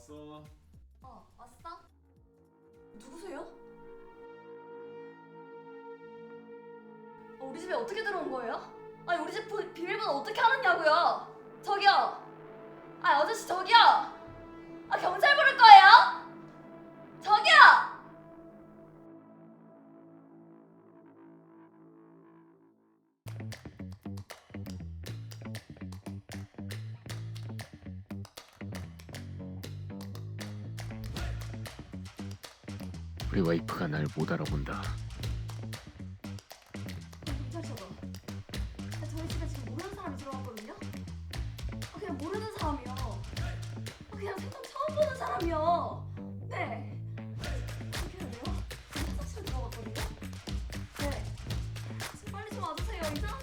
왔어. 어, 왔어? 누구세요? 어, 우리 집에 어떻게 들어온 거예요? 아니 우리 집 부- 비밀번호 어떻게 알았냐고요? 저기요. 아 아저씨 저기요. 아 경찰 부를 거예요? 우리 와이프가 날 못 알아본다. 사람이요. 네. 어떻게 해요? 화장실 들어갔거든요? 네. 빨리 좀 와주세요, 이장